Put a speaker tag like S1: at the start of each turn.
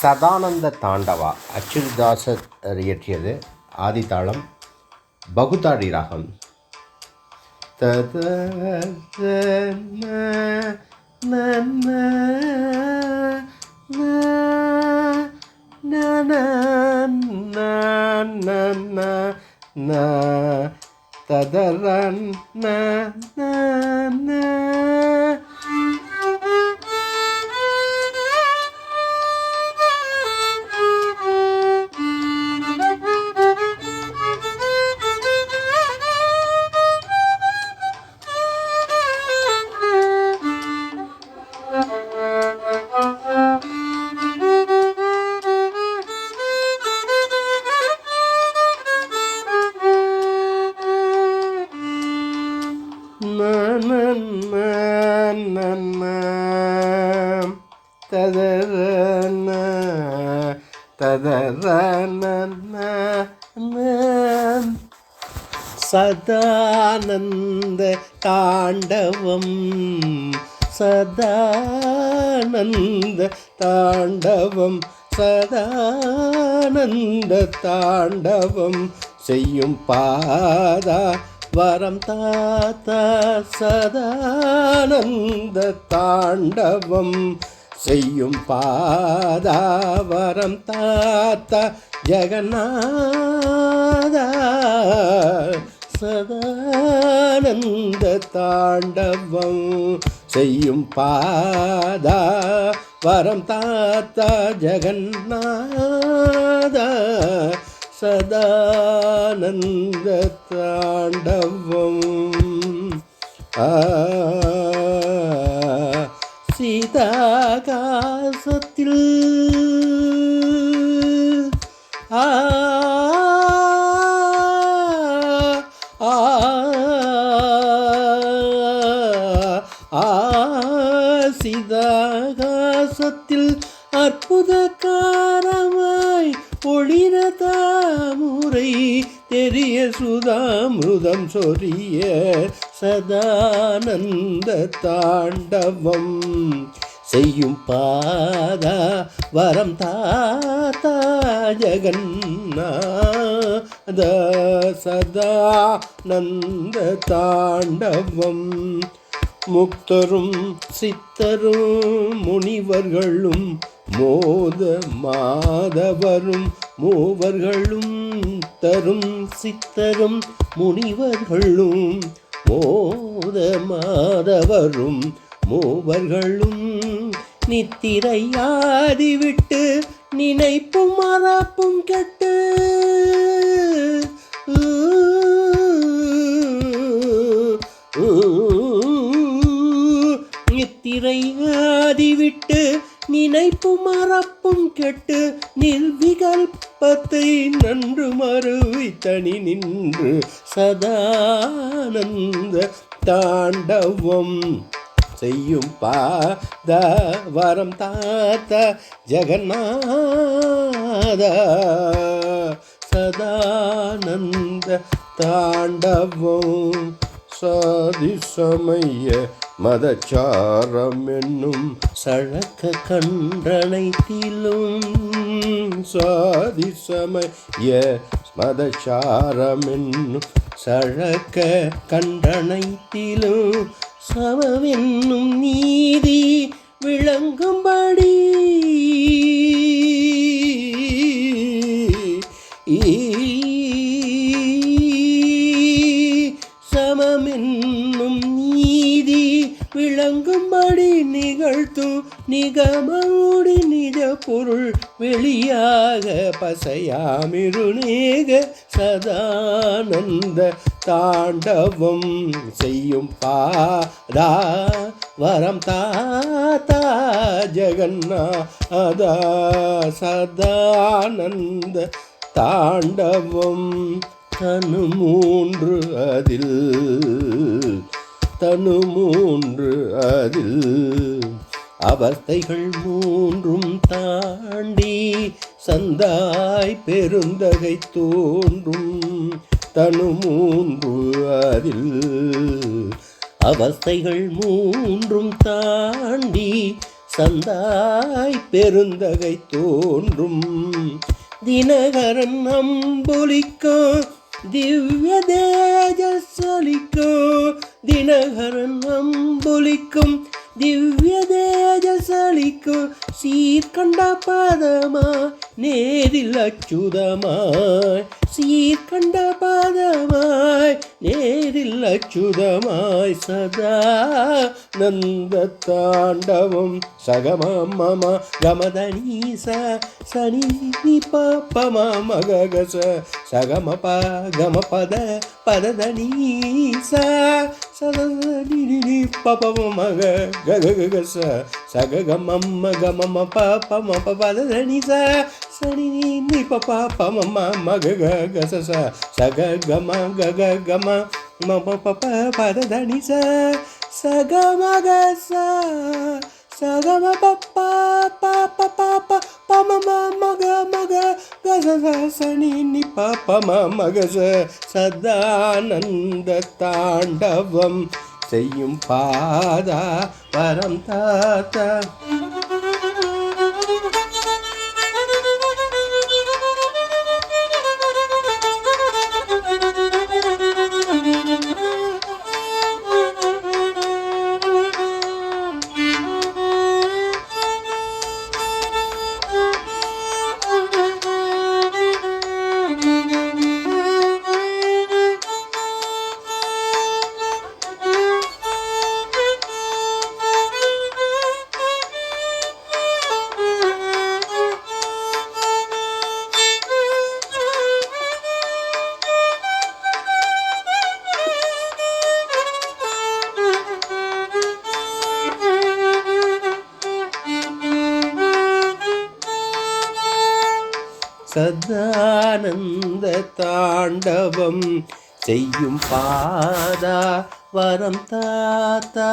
S1: சதானந்த தாண்டவா அச்சுதாசர் இயற்றியது ஆதித்தாளம் பகுதாடி ராகம் ததரன் ந சதானந்த தாண்டவம் சதானந்த தாண்டவம் சதானந்த தாண்டவம் செய்யும் பாதா வரம் தாத்தா சதானந்த தாண்டவம் செய்யும் பாதாவரம் தாத்த தாத்தா சதானந்த தாண்டவம் செய்யும் பாதா வரம் தாத்த ஜெகநாதா. சதானந்த தாண்டவம். ஆ ஆ ஆ அற்புதக்காரமாய் ஒளிர தாமுரை தெரிய சுதாமிருதம் சொரிய சதானந்த தாண்டவம் செய்யும் பாதா வரம் தாத்தா ஜகன்னாத சதா நந்த தாண்டவம். முக்தரும் சித்தரும் முனிவர்களும் மோத மாதவரும். மூவர்களும் தரும் சித்தரும் முனிவர்களும் மோத மாதவரும். மூவர்களும் நித்திரையாதி விட்டு நினைப்பும் மறப்பும் கெட்டு. நித்திரையாதி விட்டு நினைப்பும் மறப்பும் கெட்டு. நிர்விகல்பத்தை நன்று மறுவி தனி நின்று. சதானந்த தாண்டவம் செய்யும் பாத வரம் தாத்த ஜெகநாத. சதானந்த தாண்டவம் சாதி சமய மதச்சாரம் என்னும் சழக்க கன்றனைத்திலும் சாதி சமய மதச்சாரம் என்னும் சழக்க கன்றனைத்திலும் சமவென்னும் நீதி விளங்கும்படி. சமமென்னும் நீதி விளங்கும்படி நிகழ்த்தும் நிகமோடி நிஜ பொருள் வெளியாக பசையாமிருநேக சதானந்த தாண்டவம் செய்யும் பாதா வரம் தாத்தா ஜெகநாதா சதானந்த தாண்டவம் தனு மூன்று அதில் தனு மூன்று அதில். அவஸ்தைகள் மூன்றும் தாண்டி சந்தாய் பெருந்தகை தோன்றும். தனு மூன்று அதில் அவஸ்தைகள் மூன்றும் தாண்டி சந்தாய் பெருந்தகை தோன்றும். தினகரன் அம்பொலிக்கும் திவ்ய தேஜசலிக்கும் தினகரன் அம்பொலிக்கும் திவ்ய தேஜசலிக்கும் சீர்கண்ட பாதமா நேரில் அச்சுதமாய் சீர்கண்ட பாதமாய் நேரில் அச்சுதமாய் சதா நந்த தாண்டவம். சகமம கமதனீச சனி பம மககச பததனீச పపమగ గగ స సగ గమమ్మ గమమ ప పమ పదని స సని ని పప పమమ మగ గగ స సగ గమ గగ గమ మమ పప పదని స సగ మగ స సగమ పప్ప ప ప ప பம மக மக கச நி பப்ப மக சதானந்த தாண்டவம். செய்யும் பாதா பரம் தாத்தா. சதானந்த தாண்டவம் செய்யும் பாதா வரம் தாத்தா.